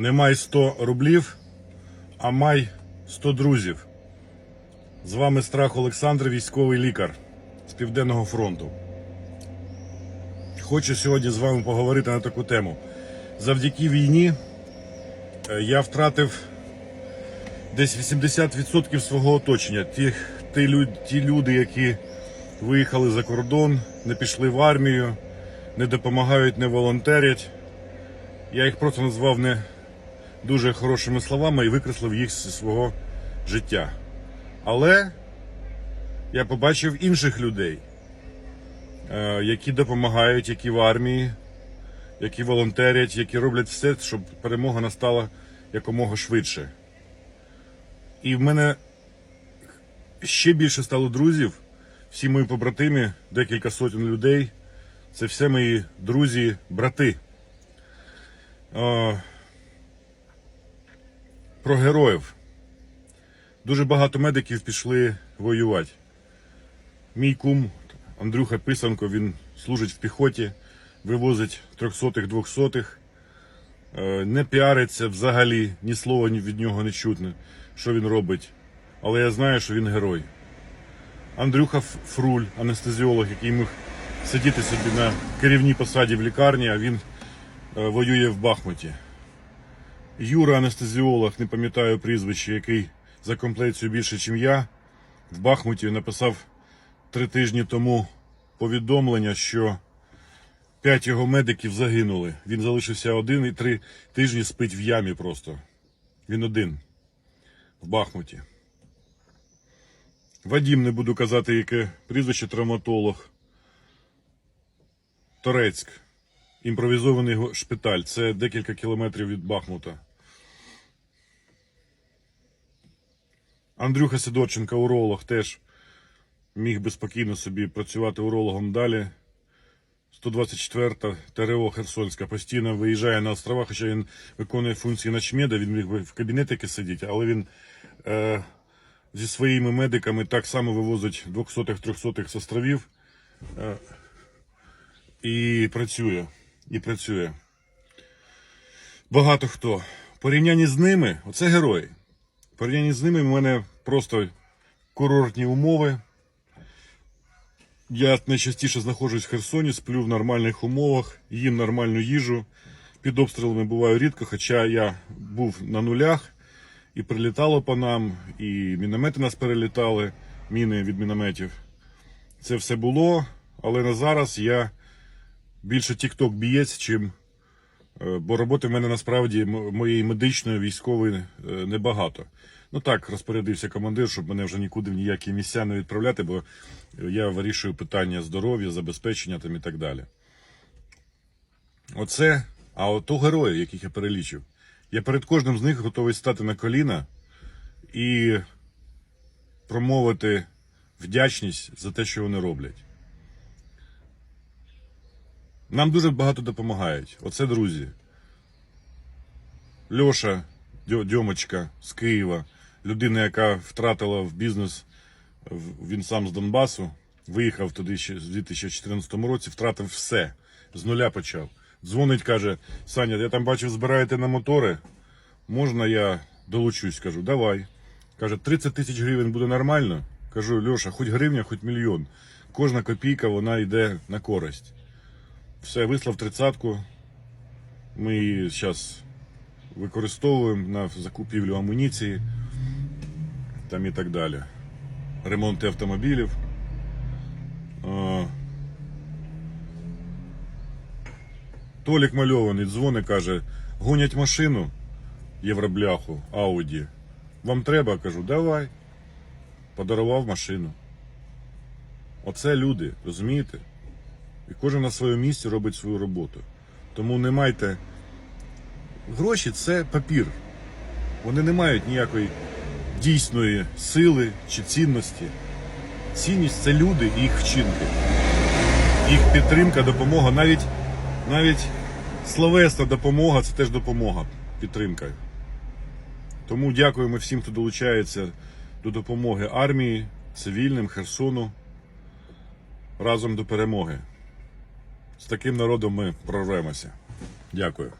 Не май 100 рублів, а май 100 друзів. З вами Страх Олександр, військовий лікар з Південного фронту. Хочу сьогодні з вами поговорити на таку тему. Завдяки війні е, я втратив десь 80% свого оточення. Ті, ті, лю- ті люди, які виїхали за кордон, не пішли в армію, не допомагають, не волонтерять. Я їх просто назвав не дуже хорошими словами і викреслив їх зі свого життя. Але я побачив інших людей, е, які допомагають, які в армії, які волонтерять, які роблять все, щоб перемога настала якомога швидше. І в мене ще більше стало друзів. Всі мої побратими, декілька сотень людей. Це все мої друзі, брати. Про героїв. Дуже багато медиків пішли воювати. Мій кум Андрюха Писанко, він служить в піхоті, вивозить трьохсотих, двохсотих. Е, Не піариться взагалі, ні слова від нього не чутне, що він робить. Але я знаю, що він герой. Андрюха Фруль, анестезіолог, який міг сидіти собі на керівній посаді в лікарні, а він е, воює в Бахмуті. Юра анестезіолог, не пам'ятаю прізвище, який за комплекцію більше, ніж я, в Бахмуті написав три тижні тому повідомлення, що п'ять його медиків загинули. Він залишився один і три тижні спить в ямі просто. Він один в Бахмуті. Вадім, не буду казати, яке прізвище травматолог. Торецьк. Імпровізований шпиталь. Це декілька кілометрів від Бахмута. Андрюха Сидорченко, уролог, теж міг би спокійно собі працювати урологом далі. 124-та ТРО Херсонська постійно виїжджає на острова, хоча він виконує функції начмеда, він міг би в кабінетики сидіти, але він е, зі своїми медиками так само вивозить 200-х, 300-х з островів е, і працює. І працює. Багато хто. Порівнянні з ними, оце герої. Порівнянні з ними в мене просто курортні умови. Я найчастіше знаходжусь в Херсоні, сплю в нормальних умовах, їм нормальну їжу. Під обстрілами буваю рідко, хоча я був на нулях і прилітало по нам, і міномети нас перелітали, міни від мінометів. Це все було, але на зараз я більше тік-ток бієць, чим. Е, Бо роботи в мене насправді моєї медичної, військової е, небагато. Ну так, розпорядився командир, щоб мене вже нікуди в ніякі місця не відправляти, бо я вирішую питання здоров'я, забезпечення там і так далі. Оце, а ото герої, яких я перелічив. Я перед кожним з них готовий стати на коліна і промовити вдячність за те, що вони роблять. Нам дуже багато допомагають. Оце друзі. Льоша Дьомочка з Києва, людина, яка втратила в бізнес, він сам з Донбасу, виїхав туди ще в 2014 році, втратив все, з нуля почав. Дзвонить, каже: Саня, я там бачив, збираєте на мотори. Можна я долучусь? Кажу, давай. Каже, 30 тисяч гривень буде нормально. Кажу, Льоша, хоч гривня, хоч мільйон. Кожна копійка вона йде на користь. Все, вислав тридцятку. Ми її зараз використовуємо на закупівлю амуніції там і так далі. Ремонти автомобілів. Толік мальований дзвонить, каже, гонять машину євробляху, Ауді. Вам треба? Кажу, давай. Подарував машину. Оце люди, розумієте? І кожен на своєму місці робить свою роботу. Тому не майте. Гроші це папір. Вони не мають ніякої дійсної сили чи цінності. Цінність це люди і їх вчинки. Їх підтримка, допомога, навіть, навіть словесна допомога це теж допомога, підтримка. Тому дякуємо всім, хто долучається до допомоги армії, цивільним, Херсону. Разом до перемоги. З таким народом ми прорвемося. Дякую.